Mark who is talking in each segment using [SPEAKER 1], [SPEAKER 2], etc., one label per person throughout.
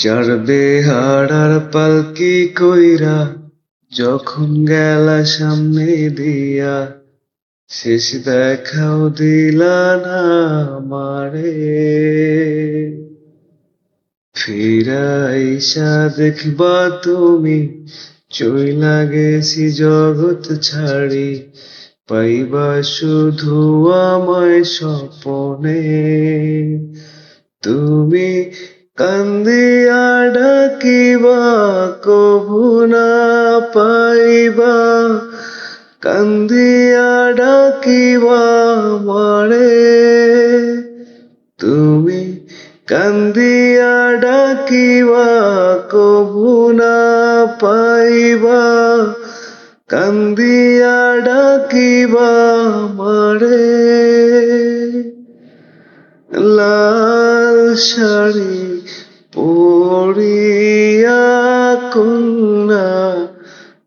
[SPEAKER 1] চড়বে হাড়ার পালকি কইরা যখন গেলা সামনে দিয়া, শেষ দেখাও দিলা না আমারে। ফিরাইসা দেখবা তুমি, চইলা গেছি জগৎ ছাড়ি, পাইবা শুধু আমায় স্বপনে। তুমি কান্দিয়া ডাকিবা কভু না পাইবা। কান্দিয়া ডাকিবা মারে। তুমি কান্দিয়া ডাকিবা কভু না পাইবা। কান্দিয়া ডাকিবা মারে। লাল শাড়ি পরিয়া কন্যা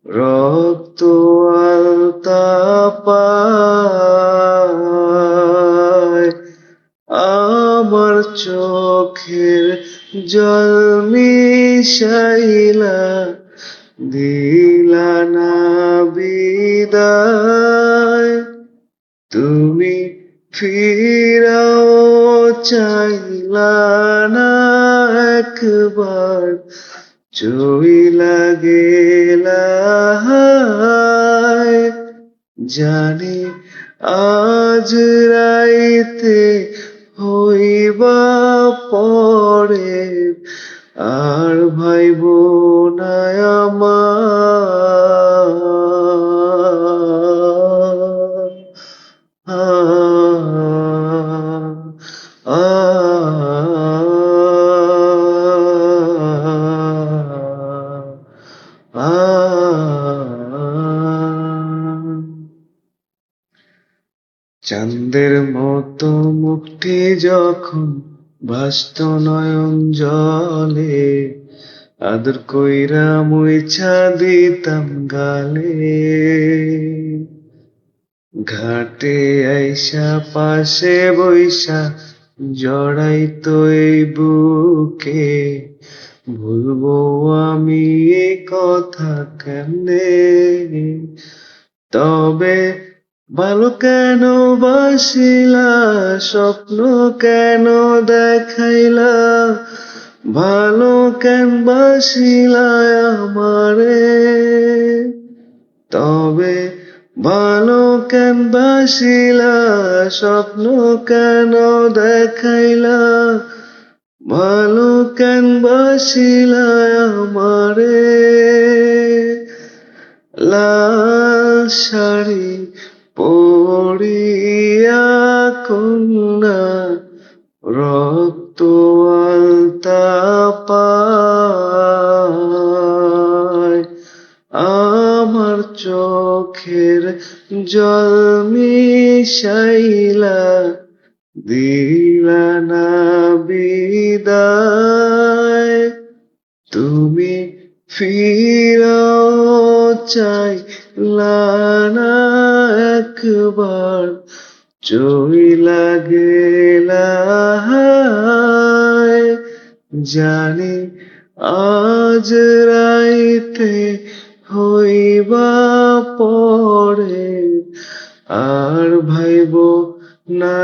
[SPEAKER 1] রক্ত আলতা পায়। আমার চোখের জল মিশাইলা দিলা না বিদায়। তুমি ফিরাও চাইলা না একবার চুই লাগে জানি আজ রাইতে হইবা পরে আর ভাইব চাঁদের মতো মুক্তি যখন ভাস্ত নয়ন জলে, আদর কইরা মুইছা দিতাম গালে। ঘাটে আইসা পাশে বইসা জড়াই তোই বুকে, ভুলবো আমি কথা কেমনে? তবে ভালো কেন বাসিলা, স্বপ্ন কেন দেখাইলা? ভালো কেন বাসিলা আমারে? তবে ভালো কেন বাসিলা, স্বপ্ন কেন দেখাইলা? ভালো কেন বাসিলা আমারে? লাল শাড়ি পরিয়া কন্যা, রক্ত আলতা পায়। আমার চোখের জল মিশাইলা দিলা না বিদায়। তুমি ফিরাও চাই না একবার চইলা গেলা জানি আজ রাইতে হইবা পরে আর ভাইব না